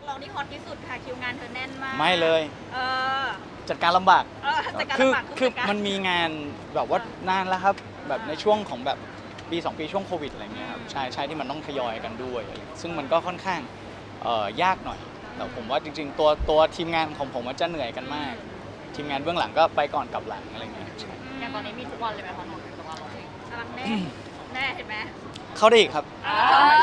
นักร้องที่ฮอตที่สุดค่ะคิวงานเธอแน่นมากไม่เลย เออจัดการลำบาก เออแต่การคือลำบากคือจัดการ มันมีงานแบบว่านานแล้วครับ แบบในช่วงของแบบปี 2 ปีช่วงโควิดอะไรเงี้ยครับใช่ใช่ที่มันต้องทยอยกันด้วยอะไรเงี้ยซึ่งมันก็ค่อนข้างเอ่อยากหน่อย แต่ผมว่าจริง ๆ ตัวตัวทีมงานของผมมันจะเหนื่อยกันมาก ทีมงานเบื้องหลังก็ไปก่อนกลับหลังอะไรเงี้ยใช่ อย่างตอนนี้มีทุกวันเลยไหมคะนนท์กับเราร้องเพลงกำลังแน่ แน่เห็นไหมเขาได้อีกครับ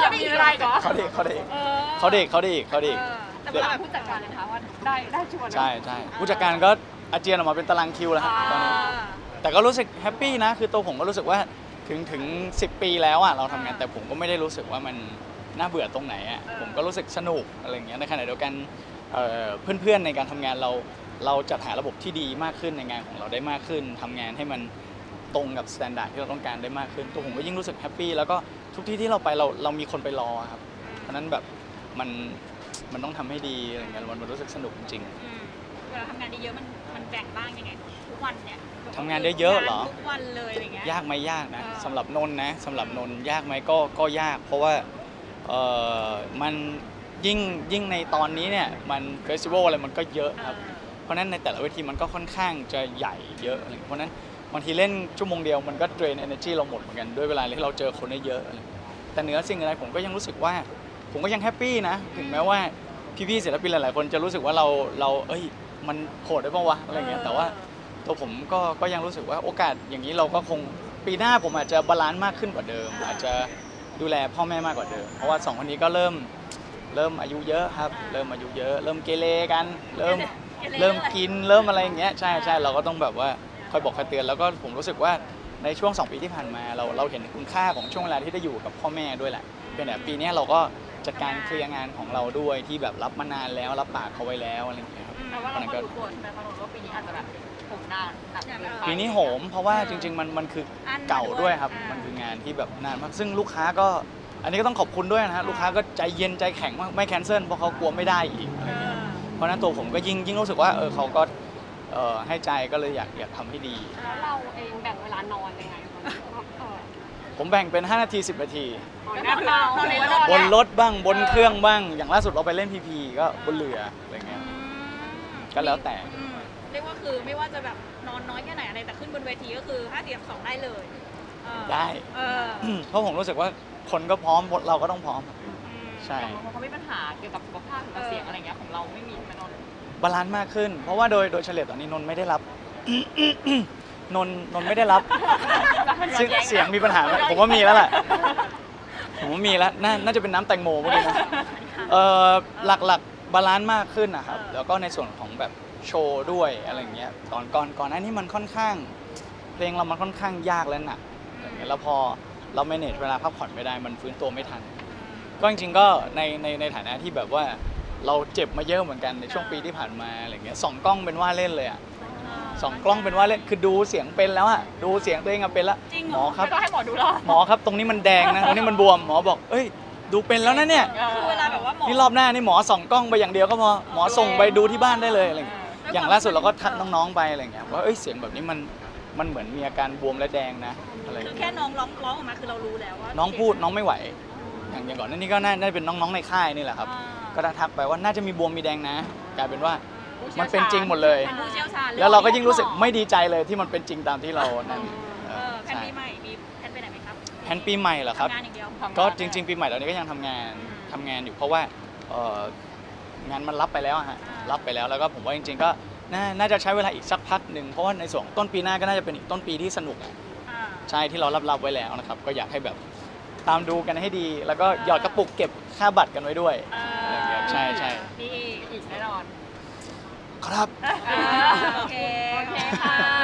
จะมีอะไรก่อนเขาได้อีกเขาได้อีกเออเขาได้อีกเขาได้อีกเขาได้อีกเออแต่แต่ว่าว่าแบบผู้จัดการเลยนะคะว่าได้ได้ชวนใช่ใช่ผู้จัดการก็อาเจียนออกมาเป็นตารางคิวแล้วครับตอนนี้อ่าแต่ก็รู้สึกแฮปปี้นะคือตัวผมก็รู้สึกว่าถึงถึง 10 ปีแล้วอะเราทำงานแต่ผมก็ไม่ได้รู้สึกว่ามันน่าเบื่อตรงไหนอะผมก็รู้สึกสนุกอะไรอย่างเงี้ยในขณะเดียวกันเอ่อเพื่อนๆในการทำงานเราเราจัดหาระบบที่ดีมากขึ้นในงานของเราได้มากขึ้นทำงานให้มัน ตรงกับสแตนดาร์ดที่เราต้องการได้มากขึ้น ตัวผมก็ยิ่งรู้สึกแฮปปี้แล้วก็ทุกที่ที่เราไปเราเรามีคนไปรอครับ เพราะฉะนั้นแบบมันมันต้องทำให้ดีอะไรเงี้ยมันมันรู้สึกสนุกจริง อืมเวลาทำงานเยอะๆมันมันแบ่งบ้างยังไงทุกวันเนี่ยทำงานเยอะๆเหรอ ทุกวันเลยอะไรเงี้ย ยากไหมยากนะอ่า สำหรับนนท์นะสำหรับนนท์ยากไหมก็ก็ยาก เพราะว่าเออมันยิ่งยิ่งในตอนนี้เนี่ยมันเฟสติวัลอะไรมันก็เยอะเอครับ อ เพราะฉะนั้นในแต่ละเวทีมันก็ค่อนข้างจะใหญ่เยอะอะไรเพราะฉะนั้น บางทีเล่นชั่วโมงเดียวมันก็เดรน energy เราหมดเหมือนกันด้วยเวลาที่เราเจอคนได้เยอะอะไรแต่เหนือสิ่งอะไรผมก็ยังรู้สึกว่า ผมก็ยังแฮปปี้นะ ถึงแม้ว่าพี่ๆศิลปินหลาย ๆ คนจะรู้สึกว่าเราเราเอ้ยมันโหดได้ปะวะอะไรเงี้ยแต่ว่าตัวผมก็ก็ยังรู้สึกว่าโอกาสอย่างนี้เราก็คงปีหน้าผมอาจจะบาลานซ์มากขึ้นกว่าเดิม อาจจะดูแลพ่อแม่มากกว่าเดิม เพราะว่าสองคนนี้ก็เริ่มเริ่มอายุเยอะครับ เริ่มอายุเยอะ เริ่มเกเรกัน เริ่มเกเรเริ่มกินเริ่มอะไรอย่างเงี้ยใช่ใช่เราก็ต้องแบบว่า คอยบอกคอยเตือนแล้วก็ผมรู้สึกว่าในช่วง 2 ปีที่ผ่านมาเราเราเห็นคุณค่าของช่วงเวลาที่ได้อยู่กับพ่อแม่ด้วยแหละเป็นแต่ปีเนี้ยเราก็จัดการเคลียร์งานของเราด้วยที่แบบรับมานานแล้วรับปากเขาไว้แล้วอะไรอย่างเงี้ยครับแต่ว่าเราก็รู้ตัวใช่ไหมคะนนท์ว่าปีนี้อาจจะแบบผมนานหนักเกินไปปีนี้โหม เพราะว่าจริง ๆ มันมันคืออันเก่าด้วยครับอ่ามัมันคืองานที่แบบนานมากซึ่งลูกค้าก็อันนี้ก็ต้องขอบคุณด้วยนะฮะลูกค้าก็ใจเย็นใจแข็งมากไม่แคนเซิลเพราะเขากลัวไม่ได้อีกอะไรเอเงี้ยอเพราะฉะนั้นตัวผมก็ยิ่งยิ่งรู้สึกว่าเออเขาก็ เออให้ใจก็เลยอยากอยากทำให้ดี แล้วเราเองแบ่งเวลานอนยังไงเออผมแบ่งเป็น 5 นาที 10 นาที นอนเรานอนในรถบนรถบ้างบนเครื่องบ้าง อย่างล่าสุดเราไปเล่นพีพีก็บนเรืออะไรเงี้ย ก็แล้วแต่ อืมเรียกว่าคือไม่ว่าจะแบบนอนน้อยแค่ไหนอะไรแต่ขึ้นบนเวทีก็คือ5 4 2ได้เลยเออได้ เออเพราะผมรู้สึกว่าคนก็พร้อมเราก็ต้องพร้อม อืม ใช่อย่างบางคนเขามีปัญหาเกี่ยวกับสุขภาพหรือกับเสียงอะไรเงี้ยของเราไม่มีใช่ไหมนนท์ บาลานซ์มากขึ้น เพราะว่าโดยโดยเฉลี่ยตอนนี้นนท์ไม่ได้รับ นนท์นนท์ไม่ได้รับ ซึ่งเสียงมีปัญหาไหมผมว่ามีแล้วแหละผมว่ามีแล้วน่าน่าจะเป็นน้ำแตงโมเมื่อกี้นะเอ่อหลักๆบาลานซ์มากขึ้นนะครับแล้วก็ในส่วนของแบบโชว์ด้วยอะไรอย่างเงี้ยตอนก่อนก่อนหน้านี้มันค่อนข้าง เพลงเรามันค่อนข้างยากและหนักอะไรอย่างเงี้ยแล้วพอเรา manage เวลาพักผ่อนไม่ได้มันฟื้นตัวไม่ทัน ก็จริงๆก็ในในในฐานะที่แบบว่า เราเจ็บมาเยอะเหมือนกันในช่วงปีที่ผ่านมาอะไรเงี้ยสองกล้องเป็นว่าเล่นเลยอะสองกล้องเป็นว่าเล่นคือดูเสียงเป็นแล้วอะดูเสียงตัวเองอะเป็นแล้วจริงหเหมรออครับไม่ต้องให้หมอดูหรอหมอครับตรงนี้มันแดงนะตรงนี้มันบวมหมอบอกเอ้ย ดูเป็นแล้วนะเนี่ยคือเวลาแบบว่าหมอนี่รอบหน้านี่หมอส่องกล้องไปอย่างเดียวก็พอหมอส่งไปดูที่บ้านได้เลยอะไรเงี้ยอย่างล่าสุดเราก็ทักน้องๆไปอะไรเงี้ยว่าเอ้ยเสียงแบบนี้มันมันเหมือนมีอาการบวมและแดงนะอะไรคือเงี้ย แค่น้องร้องร้องออกมาคือเรารู้แล้วว่าน้องพูดน้องไม่ไหว อย่างอย่างก่อนหน้านี้ก็น่าน่าจะเป็นน้องๆในค่ายนี่แหละครับ อ่า ก็ทักไปว่าน่าจะมีบวมมีแดงนะ กลายเป็นว่ามันเป็นจริงหมดเลยเป็นผู้เชี่ยวชาญแล้วเราก็ยิ่งรู้สึกไม่ดีใจเลยที่มันเป็นจริงตามที่เรานั่นเอเอออแผนใช่ปีใหม่มีแผนไปไหนไหมครับแผนปีใหม่เหรอครับ ทำงานอย่างเดียวก็จริง ๆ ปีใหม่ตอนนี้ก็ยังทำงานทำงานอยู่เพราะว่าเอ่องานมันรับไปแล้วอะฮะรับไปแล้วแล้วก็ผมว่าจริง ๆ ก็น่าน่าจะใช้เวลาอีกสักพักหนึ่งเพราะว่าในส่วนของต้นปีหน้าก็น่าจะเป็นอีกต้นปีที่สนุกอะอ่า ใช่ที่เรารับรับไว้แล้วนะครับก็อยากให้แบบตามดูกันให้ดี แล้วก็หยอดกระปุกเก็บค่าบัตรกันไว้ด้วยอ่าอะไรอย่างเงี้ย ใช่ใช่ดีอีกแน่นอนครับอ่าโอเค โอเคค่ะ